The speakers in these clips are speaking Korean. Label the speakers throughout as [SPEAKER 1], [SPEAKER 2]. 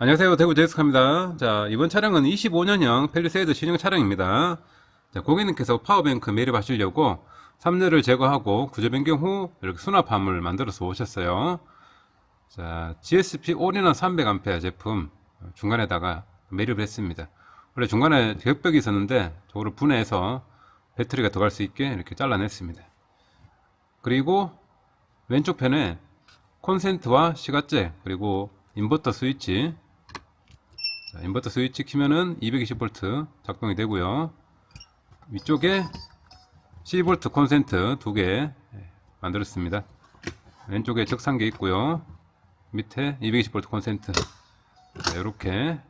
[SPEAKER 1] 안녕하세요. 대구 제이스카입니다. 자, 이번 차량은 25년형 펠리세이드 신형 차량입니다. 자, 고객님께서 파워뱅크 매립하시려고 3례를 제거하고 구조 변경 후 이렇게 수납함을 만들어서 오셨어요. 자, GSP 올인원 300A 제품 중간에다가 매립을 했습니다. 원래 중간에 격벽이 있었는데 저거를 분해해서 배터리가 들어갈 수 있게 이렇게 잘라냈습니다. 그리고 왼쪽 편에 콘센트와 시가잭 그리고 인버터 스위치 자, 인버터 스위치 키면은 220V 작동이 되고요. 위쪽에 12V 콘센트 두 개 만들었습니다. 왼쪽에 적상기 있고요. 밑에 220V 콘센트. 이렇게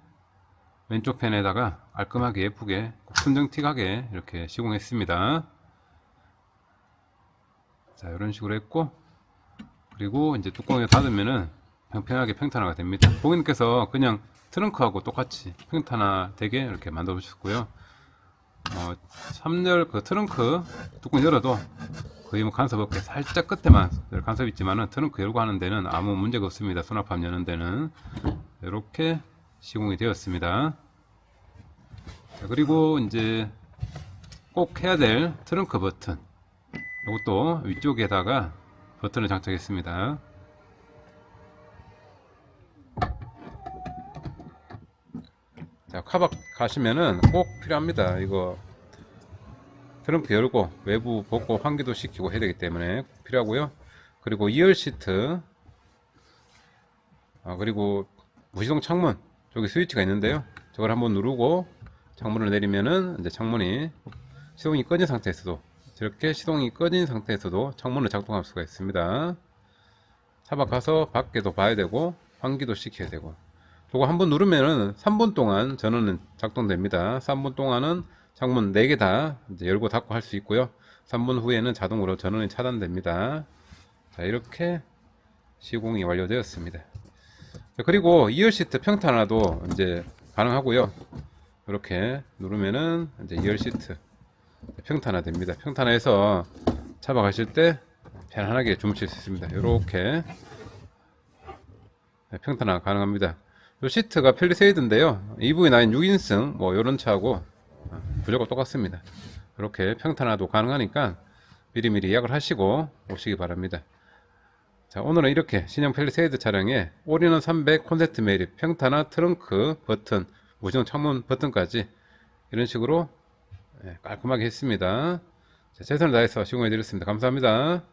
[SPEAKER 1] 왼쪽 펜에다가 깔끔하게 예쁘게 순정틱하게 이렇게 시공했습니다. 자 이런 식으로 했고 그리고 이제 뚜껑을 닫으면은 평평하게 평탄화가 됩니다. 고객님께서 그냥 트렁크하고 똑같이 평탄화 되게 이렇게 만들어 주셨고요. 어, 3열 그 트렁크 뚜껑 열어도 거의 뭐 간섭 없게 살짝 끝에만 간섭 있지만은 트렁크 열고 하는 데는 아무 문제가 없습니다. 수납함 여는 데는 이렇게 시공이 되었습니다. 자, 그리고 이제 꼭 해야 될 트렁크 버튼 이것도 위쪽에다가 버튼을 장착했습니다. 자, 카박 가시면은 꼭 필요합니다. 이거 트렁크 열고 외부 복고 환기도 시키고 해야 되기 때문에 꼭 필요하고요. 그리고 2열 시트 아, 그리고 무시동 창문 저기 스위치가 있는데요. 저걸 한번 누르고 창문을 내리면은 이제 창문이 시동이 꺼진 상태에서도 이렇게 시동이 꺼진 상태에서도 창문을 작동할 수가 있습니다. 차박 가서 밖에도 봐야 되고 환기도 시켜야 되고 저거 한 번 누르면은 3분 동안 전원은 작동됩니다. 3분 동안은 창문 4개 다 열고 닫고 할 수 있고요. 3분 후에는 자동으로 전원이 차단됩니다. 자, 이렇게 시공이 완료되었습니다. 자, 그리고 2열 시트 평탄화도 이제 가능하고요. 이렇게 누르면은 이제 2열 시트 평탄화 됩니다. 평탄화해서 차박하실 때 편안하게 주무실 수 있습니다. 이렇게 평탄화 가능합니다. 이 시트가 펠리세이드인데요. EV9 6인승 뭐 이런 차하고 구조가 똑같습니다. 이렇게 평탄화도 가능하니까 미리미리 예약을 하시고 오시기 바랍니다. 자 오늘은 이렇게 신형 펠리세이드 차량에 올인원 300 콘센트 매립 평탄화 트렁크 버튼 무정 창문 버튼까지 이런 식으로 예, 깔끔하게 했습니다. 자, 최선을 다해서 시공해 드렸습니다. 감사합니다.